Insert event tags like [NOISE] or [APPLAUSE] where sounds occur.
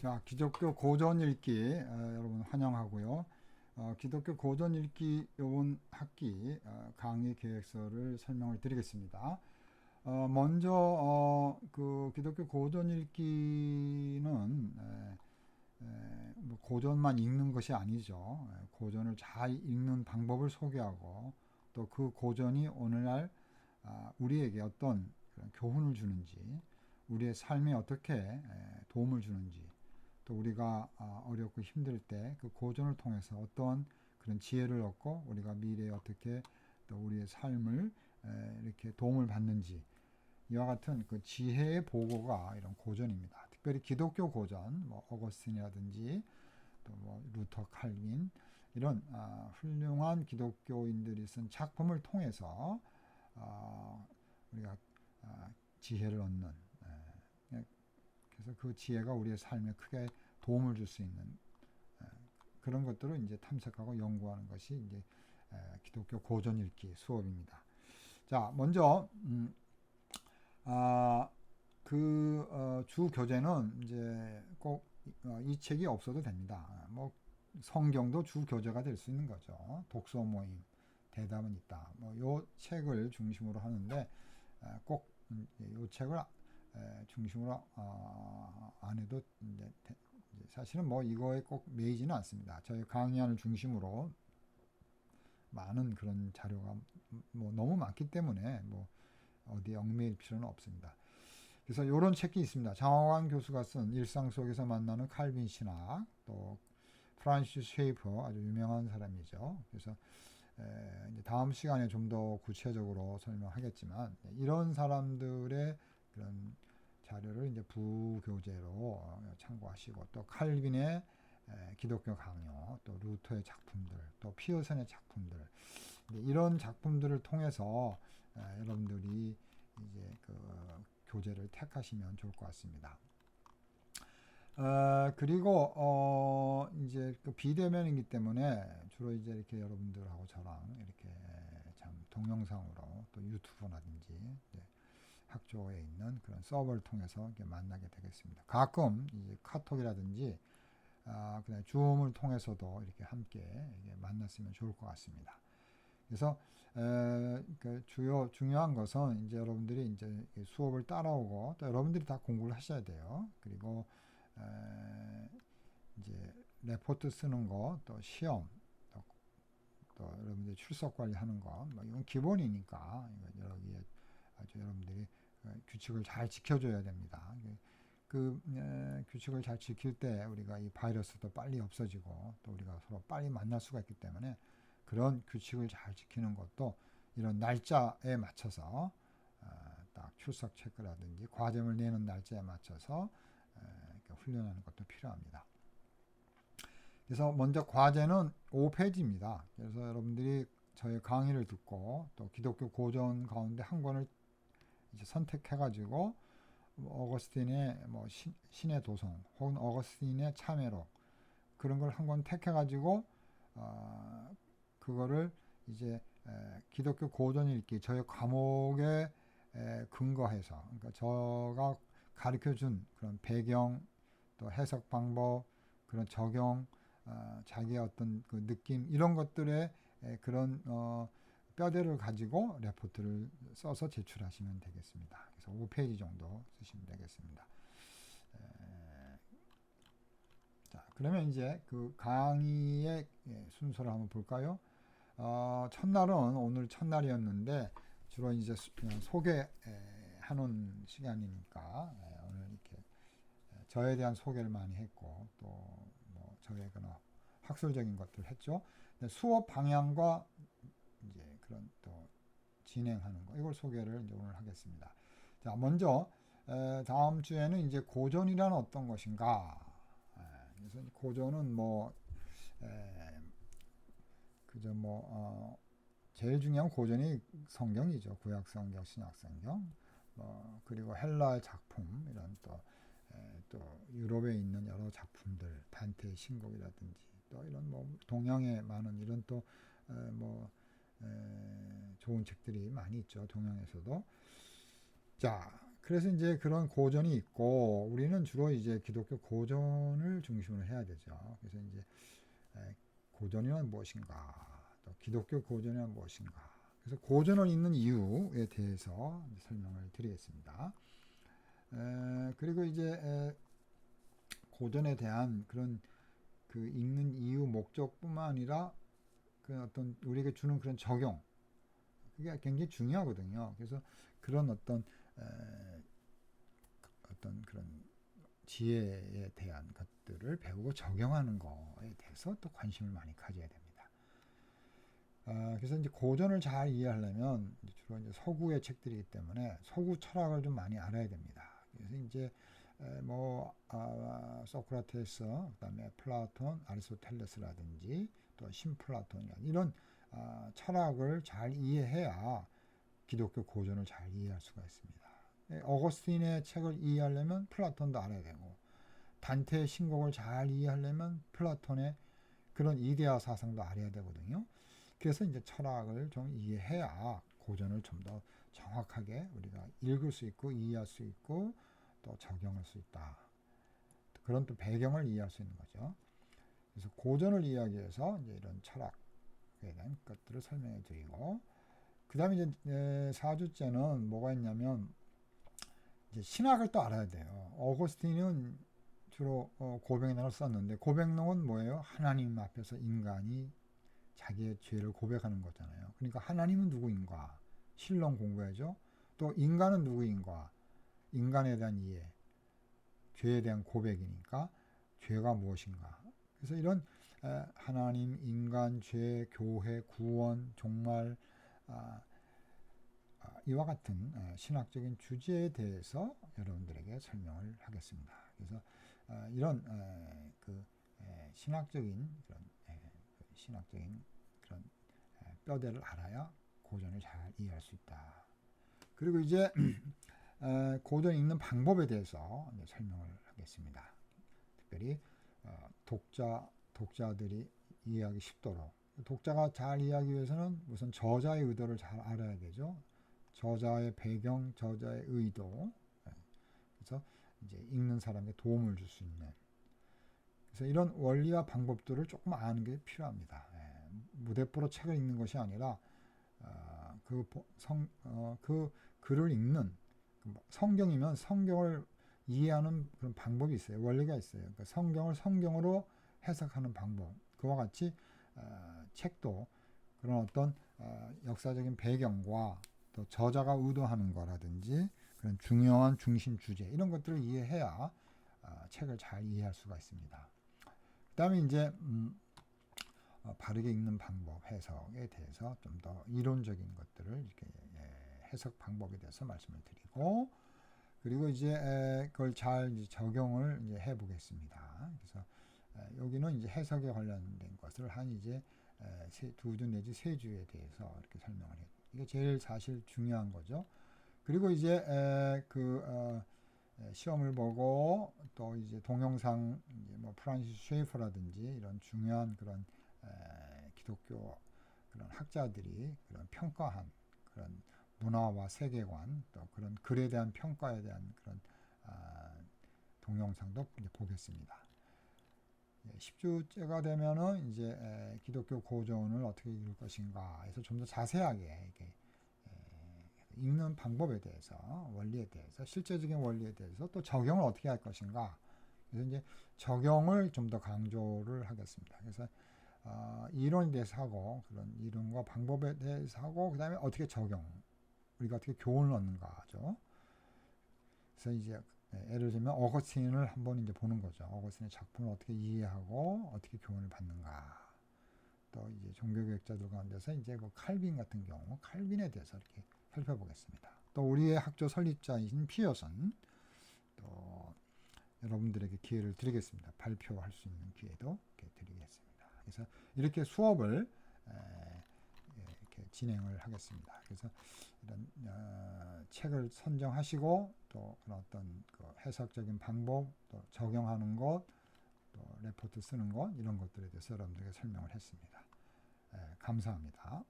자, 기독교 고전 읽기 어, 여러분 환영하고요. 어, 기독교 고전 읽기 요번 학기 어, 강의 계획서를 설명을 드리겠습니다. 어, 먼저 어, 그 기독교 고전 읽기는 에, 에, 뭐 고전만 읽는 것이 아니죠. 에, 고전을 잘 읽는 방법을 소개하고 또 그 고전이 오늘날 아, 우리에게 어떤 교훈을 주는지 우리의 삶에 어떻게 에, 도움을 주는지 또 우리가 아, 어렵고 힘들 때 그 고전을 통해서 어떤 그런 지혜를 얻고 우리가 미래에 어떻게 또 우리의 삶을 이렇게 도움을 받는지 이와 같은 그 지혜의 보고가 이런 고전입니다. 특별히 기독교 고전, 뭐 어거스틴이라든지 또 뭐 루터 칼빈 이런 아, 훌륭한 기독교인들이 쓴 작품을 통해서 아, 우리가 아, 지혜를 얻는 그래서 그 지혜가 우리의 삶에 크게 도움을 줄 수 있는 그런 것들을 이제 탐색하고 연구하는 것이 이제 기독교 고전 읽기 수업입니다. 자, 먼저 음, 아, 그주 어, 교재는 이제 꼭이 어, 책이 없어도 됩니다. 뭐 성경도 주 교재가 될 수 있는 거죠. 독서 모임 대답은 있다. 뭐요 책을 중심으로 하는데 꼭요 음, 책을 중심으로 어, 안 해도 이제 사실은 뭐 이거에 꼭 매이지는 않습니다. 저희 강의안을 중심으로 많은 그런 자료가 뭐 너무 많기 때문에 뭐 어디에 얽매일 필요는 없습니다. 그래서 이런 책이 있습니다. 장화관 교수가 쓴 일상 속에서 만나는 칼빈 신학, 또 프란시스 쉐이퍼 아주 유명한 사람이죠. 그래서 에, 다음 시간에 좀 더 구체적으로 설명하겠지만 이런 사람들의 그런 자료를 이제 부교재로 참고하시고 또 칼빈의 기독교 강요, 또 루터의 작품들, 또 피어선의 작품들 이런 작품들을 통해서 여러분들이 이제 그 교재를 택하시면 좋을 것 같습니다. 어, 그리고 어, 이제 그 비대면이기 때문에 주로 이제 이렇게 여러분들하고 저랑 이렇게 참 동영상으로 또 유튜브라든지 네. 학교에 있는 그런 서버를 통해서 만나게 되겠습니다. 가끔 카톡이라든지 아, 그다음 줌을 통해서도 이렇게 함께 만났으면 좋을 것 같습니다. 그래서 에, 그 주요 중요한 것은 이제 여러분들이 이제 수업을 따라오고 또 여러분들이 다 공부를 하셔야 돼요. 그리고 에, 이제 레포트 쓰는 거, 또 시험, 또, 또 여러분들이 출석 관리하는 거, 뭐 이건 기본이니까 여기에 아주 여러분들이 어, 규칙을 잘 지켜줘야 됩니다. 그 에, 규칙을 잘 지킬 때 우리가 이 바이러스도 빨리 없어지고 또 우리가 서로 빨리 만날 수가 있기 때문에 그런 규칙을 잘 지키는 것도 이런 날짜에 맞춰서 어, 딱 출석 체크라든지 과정을 내는 날짜에 맞춰서 에, 훈련하는 것도 필요합니다. 그래서 먼저 과제는 5페이지입니다. 그래서 여러분들이 저희 강의를 듣고 또 기독교 고전 가운데 한 권을 이제 선택해가지고 뭐 어거스틴의 뭐 신, 의 도성 혹은 어거스틴의 참회로 그런 걸 한 권 택해가지고 어, 그거를 이제 에, 기독교 고전 읽기 저의 과목에 에, 근거해서 그러니까 저가 가르쳐 준 그런 배경 또 해석 방법 그런 적용 어, 자기의 어떤 그 느낌 이런 것들의 에, 그런 어, 뼈대를 가지고 레포트를 써서 제출하시면 되겠습니다. 그래서 5페이지 정도 쓰시면 되겠습니다. 자, 그러면 이제 그 강의의 예, 순서를 한번 볼까요? 어, 첫날은 오늘 첫날이었는데 주로 이제 소개하는 시간이니까 예, 오늘 이렇게 저에 대한 소개를 많이 했고 또 뭐 저의 그런 학술적인 것들 했죠. 수업 방향과 또 진행하는 거 이걸 소개를 이제 오늘 하겠습니다. 자 먼저 에, 다음 주에는 이제 고전이란 어떤 것인가? 에, 그래서 고전은 뭐 에, 그저 뭐 어, 제일 중요한 고전이 성경이죠. 구약 성경, 신약 성경. 뭐 그리고 헬라 작품 이런 또 에, 또 유럽에 있는 여러 작품들 단테의 신곡이라든지 또 이런 뭐 동양에 많은 이런 또뭐 좋은 책들이 많이 있죠. 동양에서도. 자, 그래서 이제 그런 고전이 있고 우리는 주로 이제 기독교 고전을 중심으로 해야 되죠. 그래서 이제 에, 고전이란 무엇인가, 또 기독교 고전이란 무엇인가. 그래서 고전을 읽는 이유에 대해서 설명을 드리겠습니다. 에, 그리고 이제 에, 고전에 대한 그런 그 읽는 이유 목적뿐만 아니라 그 어떤 우리에게 주는 그런 적용 그게 굉장히 중요하거든요. 그래서 그런 어떤 에, 어떤 그런 지혜에 대한 것들을 배우고 적용하는 거에 대해서 또 관심을 많이 가져야 됩니다. 아, 그래서 이제 고전을 잘 이해하려면 이제 주로 이제 서구의 책들이기 때문에 서구 철학을 좀 많이 알아야 됩니다. 그래서 이제 에, 뭐 아, 소크라테스, 그다음에 플라톤, 아리스토텔레스라든지 또 신플라톤 이런 아, 철학을 잘 이해해야 기독교 고전을 잘 이해할 수가 있습니다. 예, 어거스틴의 책을 이해하려면 플라톤도 알아야 되고 단테의 신곡을 잘 이해하려면 플라톤의 그런 이데아 사상도 알아야 되거든요. 그래서 이제 철학을 좀 이해해야 고전을 좀 더 정확하게 우리가 읽을 수 있고 이해할 수 있고 또 적용할 수 있다. 그런 또 배경을 이해할 수 있는 거죠. 그래서 고전을 이해하기 위해서 이제 이런 철학에 대한 것들을 설명해 드리고 그 다음에 이제 사주째는 뭐가 있냐면 이제 신학을 또 알아야 돼요. 어거스틴은 주로 어, 고백론을 썼는데 고백론은 뭐예요? 하나님 앞에서 인간이 자기의 죄를 고백하는 거잖아요. 그러니까 하나님은 누구인가? 신론 공부해죠. 또 인간은 누구인가? 인간에 대한 이해, 죄에 대한 고백이니까 죄가 무엇인가? 그래서 이런 하나님, 인간, 죄, 교회, 구원, 종말 아, 아, 이와 같은 신학적인 주제에 대해서 여러분들에게 설명을 하겠습니다. 그래서 아, 이런 그 신학적인 그런 그 신학적인 그런 뼈대를 알아야 고전을 잘 이해할 수 있다. 그리고 이제 [CLEARS THROAT] 고전 읽는 방법에 대해서 설명을 하겠습니다. 특별히 어, 독자 독자들이 이해하기 쉽도록 독자가 잘 이해하기 위해서는 우선 저자의 의도를 잘 알아야 되죠. 저자의 배경, 저자의 의도. 예. 그래서 이제 읽는 사람에게 도움을 줄 수 있는. 그래서 이런 원리와 방법들을 조금 아는 게 필요합니다. 예. 무대포로 책을 읽는 것이 아니라 어, 그, 성, 어, 그 글을 읽는 그뭐 성경이면 성경을 이해하는 그런 방법이 있어요. 원리가 있어요. 그러니까 성경을 성경으로 해석하는 방법. 그와 같이 어, 책도 그런 어떤 어, 역사적인 배경과 또 저자가 의도하는 거라든지 그런 중요한 중심 주제 이런 것들을 이해해야 어, 책을 잘 이해할 수가 있습니다. 그다음에 이제 음, 어, 바르게 읽는 방법, 해석에 대해서 좀 더 이론적인 것들을 이렇게 예, 해석 방법에 대해서 말씀을 드리고 그리고 이제 에, 그걸 잘 이제 적용을 이제 해 보겠습니다. 그래서 에, 여기는 이제 해석에 관련된 것을 한 이제 세, 두주 내지 세 주에 대해서 이렇게 설명을 해. 이게 제일 사실 중요한 거죠. 그리고 이제 에, 그 어, 시험을 보고 또 이제 동영상 이제 뭐 프란시스 쉐이퍼라든지 이런 중요한 그런 에, 기독교 그런 학자들이 그런 평가한 그런 문화와 세계관 또 그런 글에 대한 평가에 대한 그런 아, 동영상도 이제 보겠습니다. 10주째가 되면은 이제 에, 기독교 고전을 어떻게 읽을 것인가 해서 좀 더 자세하게 이렇게 에, 읽는 방법에 대해서 원리에 대해서 실제적인 원리에 대해서 또 적용을 어떻게 할 것인가 그래서 이제 적용을 좀 더 강조를 하겠습니다. 그래서 어, 이론에 대해서 하고 그런 이론과 방법에 대해서 하고 그 다음에 어떻게 적용 우리가 어떻게 교훈을 얻는가 하죠. 그래서 이제 예를 들면 어거스틴을 한번 이제 보는 거죠. 어거스틴의 작품을 어떻게 이해하고 어떻게 교훈을 받는가. 또 이제 종교교육자들 가운데서 이제 그 칼빈 같은 경우 칼빈에 대해서 이렇게 살펴보겠습니다. 또 우리의 학조 설립자이신 피어선 또 여러분들에게 기회를 드리겠습니다. 발표할 수 있는 기회도 드리겠습니다. 그래서 이렇게 수업을 진행을 하겠습니다. 그래서 이런 어, 책을 선정하시고 또 어떤 그 해석적인 방법, 또 적용하는 것, 또 레포트 쓰는 것 이런 것들에 대해서 여러분들에게 설명을 했습니다. 에, 감사합니다.